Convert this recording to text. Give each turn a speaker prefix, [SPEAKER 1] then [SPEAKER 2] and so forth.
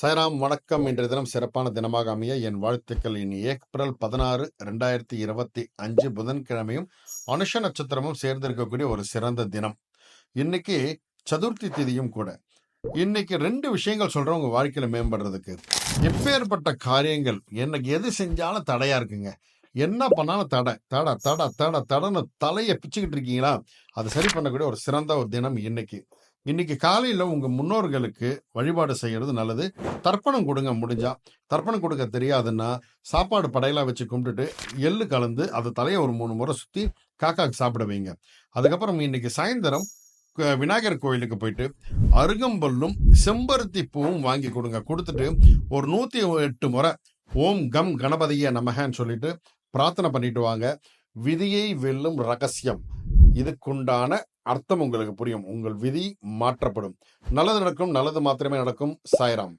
[SPEAKER 1] சைராம் வணக்கம். இன்றைய தினம் சிறப்பான தினமாக அமைய என் வாழ்த்துக்கள். இனி ஏப்ரல் பதினாறு ரெண்டாயிரத்தி இருபத்தி அஞ்சு புதன்கிழமையும் அனுஷ நட்சத்திரமும் சேர்ந்திருக்கக்கூடிய ஒரு சிறந்த தினம். இன்னைக்கு சதுர்த்தி திதியும் கூட. இன்னைக்கு ரெண்டு விஷயங்கள் சொல்றேன் உங்க வாழ்க்கையில மேம்படுறதுக்கு. எப்பேற்பட்ட காரியங்கள் எனக்கு எது செஞ்சாலும் தடையா இருக்குங்க. என்ன பண்ணாலும் தடை தடை தடை தடை தடைன்னு தலையை பிச்சுக்கிட்டு இருக்கீங்களா? அதை சரி பண்ணக்கூடிய ஒரு சிறந்த ஒரு தினம் இன்னைக்கு. இன்னைக்கு காலையில் உங்கள் முன்னோர்களுக்கு வழிபாடு செய்கிறது நல்லது. தர்ப்பணம் கொடுங்க முடிஞ்சா. தர்ப்பணம் கொடுக்க தெரியாதுன்னா சாப்பாடு படையெல்லாம் வச்சு கும்பிட்டுட்டு எள்ளு கலந்து அதை தலையை ஒரு மூணு முறை சுற்றி காக்காக்கு சாப்பிட வைங்க. அதுக்கப்புறம் இன்னைக்கு சாயந்தரம் விநாயகர் கோயிலுக்கு போயிட்டு அருகம்பல்லும் செம்பருத்தி பூவும் வாங்கி கொடுங்க. கொடுத்துட்டு ஒரு நூத்தி எட்டு முறை ஓம் கம் கணபதிய நமகன்னு சொல்லிட்டு பிரார்த்தனை பண்ணிட்டு வாங்க. விதியை வெல்லும் ரகசியம். இதுக்குண்டான அர்த்தம் உங்களுக்கு புரியும். உங்கள் விதி மாற்றப்படும். நல்லது நடக்கும் நல்லது மாத்திரமே நடக்கும். சாய்ராம்.